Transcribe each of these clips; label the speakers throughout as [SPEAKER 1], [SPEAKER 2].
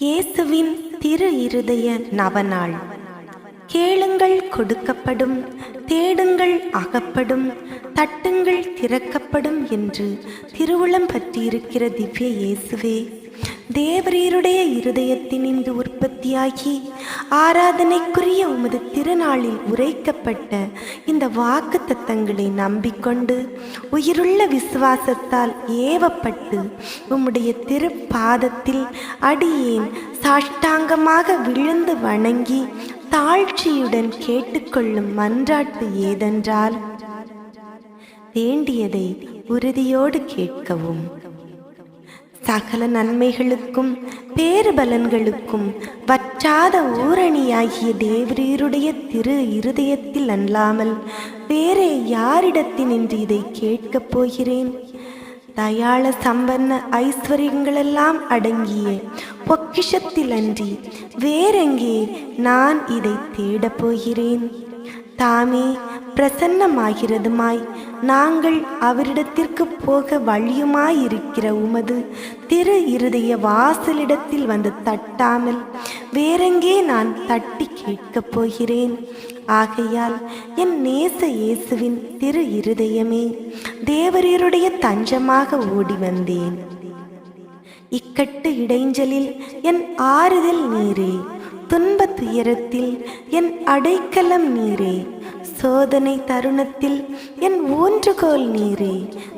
[SPEAKER 1] இயேசுவின் திரு இருதய நவநாள். கேளுங்கள் கொடுக்கப்படும் தேடுங்கள் அகப்படும் தட்டுங்கள் திறக்கப்படும் என்று திருவுளம் பற்றியிருக்கிற திவ்ய இயேசுவே. தேவரீருடைய இருதயத்தினின்று உற்பத்தியாகி ஆராதனைக்குரிய உமது திருநாளில் உரைக்கப்பட்ட இந்த வாக்கு தத்தங்களை நம்பிக்கொண்டு உயிருள்ள விசுவாசத்தால் ஏவப்பட்டு உம்முடைய திருப்பாதத்தில் அடியேன் சாஷ்டாங்கமாக விழுந்து வணங்கி தாழ்ச்சியுடன் கேட்டுக்கொள்ளும் மன்றாட்டு ஏதென்றால் வேண்டியதை உறுதியோடு கேட்கவும். சகல நன்மைகளுக்கும் பேறுபலன்களுக்கும் வற்றாத ஊரணியாகிய தேவரீருடைய திரு இருதயத்தில் அல்லாமல் வேறே யாரிடத்தினின்று இதை கேட்கப் போகிறேன். தயாள சம்பன்ன ஐஸ்வர்யங்களெல்லாம் அடங்கிய பொக்கிஷத்தில் அன்றி வேறெங்கே நான் இதை தேடப் போகிறேன். தாமே பிரசன்னமாகிறதுமாய். நாங்கள் அவரிடத்திற்கு போக வழியுமாயிருக்கிற உமது திரு இருதய வாசலிடத்தில் வந்து தட்டாமல் வேறெங்கே நான் தட்டி கேட்கப் போகிறேன். ஆகையால் என் நேச இயேசுவின் திரு இருதயமே தேவரீருடைய தஞ்சமாக ஓடி வந்தேன் இக்கட்டு இடைஞ்சலில் என் ஆறுதல் நீரே. துன்ப துயரத்தில் என் அடைக்கலம் நீரே. சோதனை தருணத்தில் என் ஊன்றுகோல் நீரே.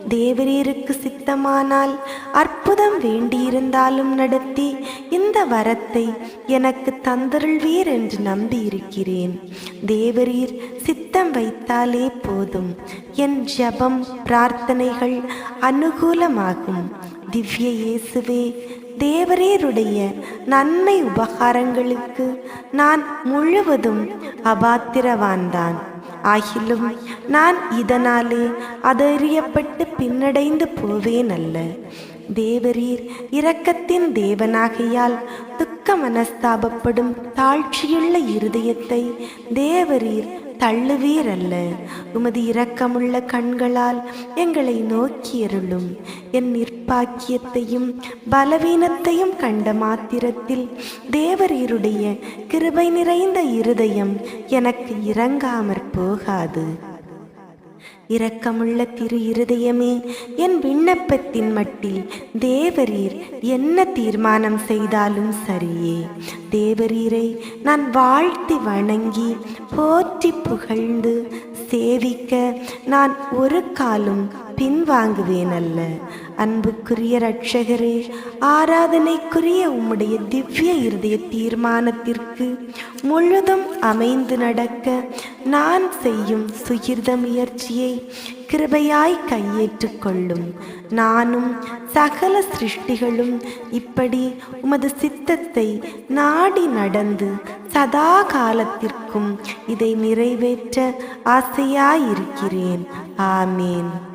[SPEAKER 1] தேவரீருக்கு சித்தமானால் அற்புதம் வேண்டியிருந்தாலும் நடத்தி இந்த வரத்தை எனக்கு தந்தருள்வீர் என்று நம்பியிருக்கிறேன். தேவரீர் சித்தம் வைத்தாலே போதும். என் ஜபம் பிரார்த்தனைகள் அனுகூலமாகும். திவ்ய இயேசுவே தேவரேருடைய நன்மை உபகாரங்களுக்கு நான் முழுவதும் அபாத்திரவான்தான். ஆகிலும் நான் இதனாலே அதறியப்பட்டு பின்னடைந்து போவேன் அல்ல தேவரீர் இரக்கத்தின் தேவனாகையால் துக்க மனஸ்தாபப்படும் தாழ்ச்சியுள்ள இருதயத்தை தேவரீர் தள்ளுவீர் அல்ல உமது இரக்கமுள்ள கண்களால் எங்களை நோக்கியருளும். என் நிர்ப்பாக்கியத்தையும் பலவீனத்தையும் கண்ட மாத்திரத்தில் தேவரீருடைய கிருபை நிறைந்த இருதயம் எனக்கு இறங்காமற் போகாது. இரக்கமுள்ள திரு இருதயமே என் விண்ணப்பத்தின் மட்டில் தேவரீர் என்ன தீர்மானம் செய்தாலும் சரியே. தேவரீரை நான் வாழ்த்தி வணங்கி போற்றி புகழ்ந்து சேவிக்க நான் ஒரு காலும் பின்வாங்குவேன் அல்ல அன்புக்குரிய ரட்சகரே ஆராதனைக்குரிய உம்முடைய திவ்ய இருதய தீர்மானத்திற்கு முழுதும் அமைந்து நடக்க நான் செய்யும் சுகிர்த முயற்சியை கிருபையாய் கையேற்றுக்கொள்ளும் நானும் சகல சிருஷ்டிகளும் இப்படி உமது சித்தத்தை நாடி நடந்து சதா காலத்திற்கும் இதை நிறைவேற்ற ஆசையாயிருக்கிறேன். ஆமேன்.